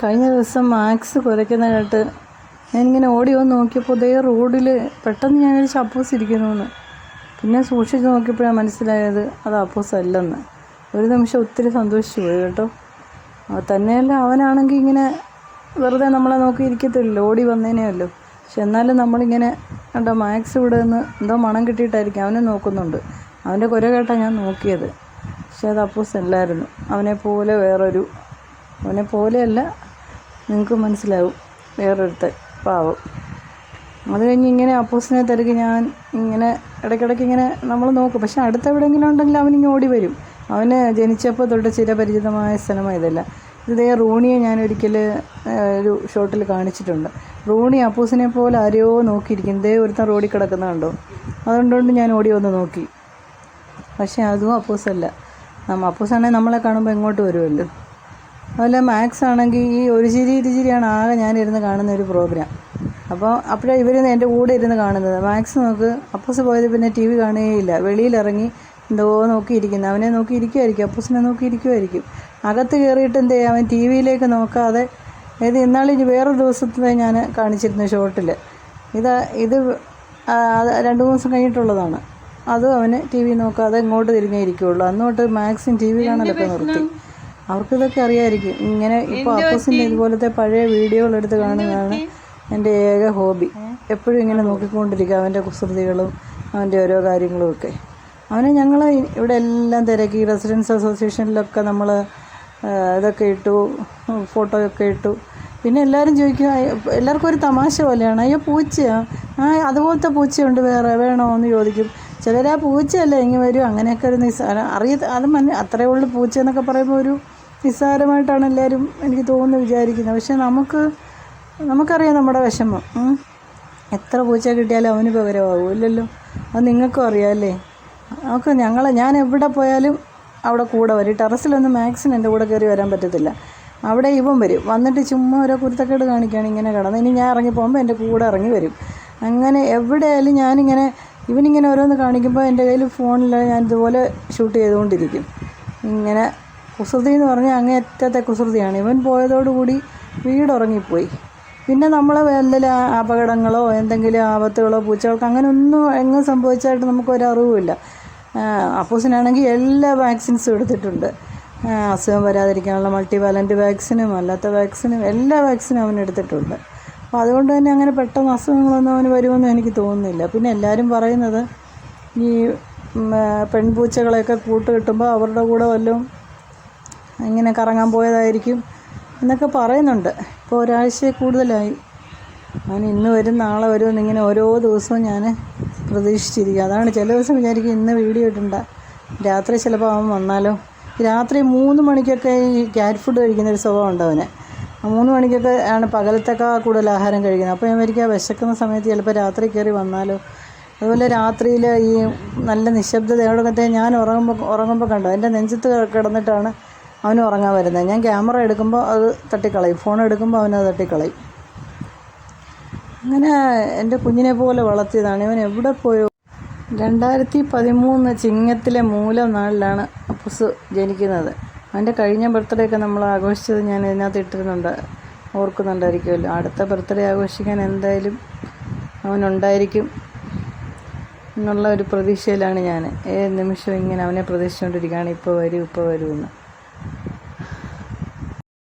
കഴിഞ്ഞ ദിവസം മാക്സ് കുരയ്ക്കുന്ന കേട്ട് ഞാനിങ്ങനെ ഓടി വന്ന് നോക്കിയപ്പോൾ ഇതേ റോഡിൽ പെട്ടെന്ന് ഞാൻ വിചാരിച്ചു അപ്പൂസ് ഇരിക്കുന്നു എന്ന് പിന്നെ സൂക്ഷിച്ച് നോക്കിയപ്പോഴാണ് മനസ്സിലായത് അത് അപ്പൂസ് അല്ലെന്ന്. ഒരു നിമിഷം ഒത്തിരി സന്തോഷിച്ചു പോയി കേട്ടോ. തന്നെയല്ല അവനാണെങ്കിൽ ഇങ്ങനെ വെറുതെ നമ്മളെ നോക്കി ഇരിക്കത്തില്ലല്ലോ ഓടി വന്നേനെയല്ലോ പക്ഷെ എന്നാലും നമ്മളിങ്ങനെ കണ്ടോ മാക്സ് ഇവിടെ നിന്ന് എന്തോ മണം കിട്ടിയിട്ടായിരിക്കും അവനെ നോക്കുന്നുണ്ട്. അവന്റെ കുര കേട്ടാണ് ഞാൻ നോക്കിയത്. പക്ഷെ അത് അപ്പൂസ് അല്ലായിരുന്നു. അവനെ പോലെ വേറൊരു അവനെ പോലെയല്ല നിങ്ങൾക്ക് മനസ്സിലാവും. വേറൊരുത്തൻ പാവം. അത് കഴിഞ്ഞ് ഇങ്ങനെ അപ്പോസിനെ തിരക്കി ഞാൻ ഇങ്ങനെ ഇടയ്ക്കിടയ്ക്ക് ഇങ്ങനെ നമ്മൾ നോക്കും. പക്ഷെ അടുത്ത എവിടെയെങ്കിലും ഉണ്ടെങ്കിൽ അവനിങ്ങനെ ഓടി വരും. അവന് ജനിച്ചപ്പോൾ തൊട്ട് ചിരപരിചിതമായ സ്ഥലമായ ഇതല്ല. ഇതേ റൂണിയെ ഞാൻ ഒരിക്കൽ ഒരു ഷോട്ടിൽ കാണിച്ചിട്ടുണ്ട്. റൂണി അപ്പൂസിനെ പോലെ ആരെയോ നോക്കിയിരിക്കും ഇതേ ഒരുത്തൻ റോഡിൽ കിടക്കുന്ന കണ്ടോ? അതുകൊണ്ടുകൊണ്ട് ഞാൻ ഓടി വന്ന് നോക്കി. പക്ഷേ അതും അപ്പൂസല്ല. നമ്മ അപ്പൂസാണെങ്കിൽ നമ്മളെ കാണുമ്പോൾ എങ്ങോട്ട് വരുമല്ലോ അതുപോലെ മാത്സ് ആണെങ്കിൽ ഈ ഒരു ചിരി ഇരു ചിരിയാണ് ആകെ ഞാനിരുന്ന് കാണുന്ന ഒരു പ്രോഗ്രാം അപ്പോൾ അപ്പോഴേ ഇവർ എന്റെ കൂടെ ഇരുന്ന് കാണുന്നത്. മാത്സ് നോക്ക് അപ്പസ് പോയത് പിന്നെ ടി വി കാണുകയില്ല വെളിയിലിറങ്ങി എന്തോ നോക്കിയിരിക്കുന്നു. അവനെ നോക്കിയിരിക്കുമായിരിക്കും അപ്പസിനെ നോക്കിയിരിക്കുമായിരിക്കും അകത്ത് കയറിയിട്ട് എന്ത് ചെയ്യും? അവൻ ടി വിയിലേക്ക് നോക്കാതെ ഇത് ഇന്നാൾ ഇനി വേറൊരു ദിവസത്തെ ഞാൻ കാണിച്ചിരുന്നു ഷോട്ടിൽ ഇത് ഇത് രണ്ട് മൂന്ന് ദിവസം കഴിഞ്ഞിട്ടുള്ളതാണ്. അതും അവന് ടി വി നോക്കാതെ ഇങ്ങോട്ട് തിരിഞ്ഞേ ഇരിക്കുകയുള്ളൂ അന്നോട്ട് മാക്സിമം ടി വി കാണലൊക്കെ നിർത്തി. അവർക്കിതൊക്കെ അറിയായിരിക്കും. ഇങ്ങനെ ഇപ്പോൾ അപ്പസിന്റെ ഇതുപോലത്തെ പഴയ വീഡിയോകൾ എടുത്ത് കാണുന്നതാണ് എന്റെ ഏക ഹോബി. എപ്പോഴും ഇങ്ങനെ നോക്കിക്കൊണ്ടിരിക്കുക അവന്റെ കുസൃതികളും അവന്റെ ഓരോ കാര്യങ്ങളും ഒക്കെ അവനെ ഞങ്ങൾ ഇവിടെ എല്ലാം തിരക്കി. റെസിഡൻസ് അസോസിയേഷനിലൊക്കെ നമ്മൾ ഇതൊക്കെ ഇട്ടു ഫോട്ടോയൊക്കെ ഇട്ടു. പിന്നെ എല്ലാവരും ചോദിക്കും എല്ലാവർക്കും ഒരു തമാശ പോലെയാണ്. അയ്യോ പൂച്ചയാണ് ആ അതുപോലത്തെ പൂച്ചയുണ്ട് വേറെ. വേണോ എന്ന് ചോദിക്കും. ചിലർ ആ പൂച്ചയല്ല ഇങ്ങനെ വരും? അങ്ങനെയൊക്കെ ഒരു നിസ്സാര അറിയ അത് മന അത്രയേ ഉള്ളൂ പൂച്ച എന്നൊക്കെ പറയുമ്പോൾ ഒരു നിസ്സാരമായിട്ടാണ് എല്ലാവരും എനിക്ക് തോന്നുന്നു വിചാരിക്കുന്നത്. പക്ഷേ നമുക്ക് നമുക്കറിയാം നമ്മുടെ വിഷമം. എത്ര പൂച്ച കിട്ടിയാലും അവന് പകരമാകും ഇല്ലല്ലോ. അത് നിങ്ങൾക്കും അറിയാമല്ലേ നമുക്ക് ഞങ്ങൾ ഞാൻ എവിടെ പോയാലും അവിടെ കൂടെ വരും. ടെറസിലൊന്നും മാക്സിമം എന്റെ കൂടെ കയറി വരാൻ പറ്റത്തില്ല. അവിടെ ഇവൻ വരും. വന്നിട്ട് ചുമ്മാ ഓരോ കുരുത്തക്കേട് കാണിക്കുകയാണ് ഇങ്ങനെ കിടന്ന്. ഇനി ഞാൻ ഇറങ്ങി പോകുമ്പോൾ എന്റെ കൂടെ ഇറങ്ങി വരും. അങ്ങനെ എവിടെയായാലും ഞാനിങ്ങനെ ഇവനിങ്ങനെ ഓരോന്ന് കാണിക്കുമ്പോൾ എന്റെ കയ്യിൽ ഫോണിൽ ഞാൻ ഇതുപോലെ ഷൂട്ട് ചെയ്തുകൊണ്ടിരിക്കും. ഇങ്ങനെ കുസൃതി എന്ന് പറഞ്ഞാൽ അങ്ങേ അറ്റത്തെ കുസൃതിയാണ്. ഇവൻ പോയതോടുകൂടി വീട് ഉറങ്ങിപ്പോയി. പിന്നെ നമ്മൾ എന്തെങ്കിലും അപകടങ്ങളോ എന്തെങ്കിലും ആപത്തുകളോ പൂച്ചകൾക്ക് അങ്ങനെ ഒന്നും എങ്ങും സംഭവിച്ചായിട്ട് നമുക്കൊരറിവുമില്ല. അപ്പോസിനാണെങ്കിൽ എല്ലാ വാക്സിൻസും എടുത്തിട്ടുണ്ട്. അസുഖം വരാതിരിക്കാനുള്ള മൾട്ടി വാലന്റ് വാക്സിനും അല്ലാത്ത വാക്സിനും എല്ലാ വാക്സിനും അവൻ എടുത്തിട്ടുണ്ട്. അപ്പോൾ അതുകൊണ്ട് തന്നെ അങ്ങനെ പെട്ടെന്ന് അസുഖങ്ങളൊന്നും അവന് വരുമെന്ന് എനിക്ക് തോന്നുന്നില്ല. പിന്നെ എല്ലാവരും പറയുന്നത് ഈ പെൺപൂച്ചകളെയൊക്കെ കൂട്ട് കിട്ടുമ്പോൾ അവരുടെ കൂടെ വല്ലതും ഇങ്ങനെ കറങ്ങാൻ പോയതായിരിക്കും എന്നൊക്കെ പറയുന്നുണ്ട്. ഇപ്പോൾ ഒരാഴ്ച കൂടുതലായി. അവൻ ഇന്ന് വരും നാളെ വരും എന്നിങ്ങനെ ഓരോ ദിവസവും ഞാൻ പ്രതീക്ഷിച്ചിരിക്കുക അതാണ് ചില ദിവസം വിചാരിക്കും ഇന്ന് വീഡിയോ ഇട്ടുണ്ട രാത്രി ചിലപ്പോൾ അവൻ വന്നാലോ രാത്രി മൂന്ന് മണിക്കൊക്കെ ഈ ക്യാറ്റ് ഫുഡ് കഴിക്കുന്ന ഒരു സ്വഭാവം ഉണ്ട് മൂന്ന് മണിക്കൊക്കെ ആണ് പകലത്തൊക്കെ കൂടുതൽ ആഹാരം കഴിക്കുന്നത്. അപ്പോൾ ഞാൻ വിചാരിക്കുക വിശക്കുന്ന സമയത്ത് ചിലപ്പോൾ രാത്രി കയറി വന്നാലോ? അതുപോലെ രാത്രിയിൽ ഈ നല്ല നിശബ്ദതയോടൊക്കെ ഞാൻ ഉറങ്ങുമ്പോൾ ഉറങ്ങുമ്പോൾ കണ്ടോ? എന്റെ നെഞ്ചത്ത് കിടന്നിട്ടാണ് അവന് ഉറങ്ങാൻ വരുന്നത്. ഞാൻ ക്യാമറ എടുക്കുമ്പോൾ അത് തട്ടിക്കളയും. ഫോൺ എടുക്കുമ്പോൾ അവനത് തട്ടിക്കളയും. അങ്ങനെ എന്റെ കുഞ്ഞിനെ പോലെ വളർത്തിയതാണ്. ഇവൻ എവിടെ പോയോ രണ്ടായിരത്തി പതിമൂന്ന് ചിങ്ങത്തിലെ മൂലം നാളിലാണ് അപ്പുസ് ജനിക്കുന്നത്. അവന്റെ കഴിഞ്ഞ ബർത്ത്ഡേ ഒക്കെ നമ്മൾ ആഘോഷിച്ചത് ഞാൻ ഇതിനകത്ത് ഇട്ടിരുന്നുണ്ട്. ഓർക്കുന്നുണ്ടായിരിക്കുമല്ലോ. അടുത്ത ബർത്ത്ഡേ ആഘോഷിക്കാൻ എന്തായാലും അവനുണ്ടായിരിക്കും എന്നുള്ള ഒരു പ്രതീക്ഷയിലാണ് ഞാൻ. ഏത് നിമിഷം ഇങ്ങനെ അവനെ പ്രതീക്ഷിച്ചുകൊണ്ടിരിക്കുകയാണ്. ഇപ്പോൾ വരും ഇപ്പോൾ വരുമെന്ന്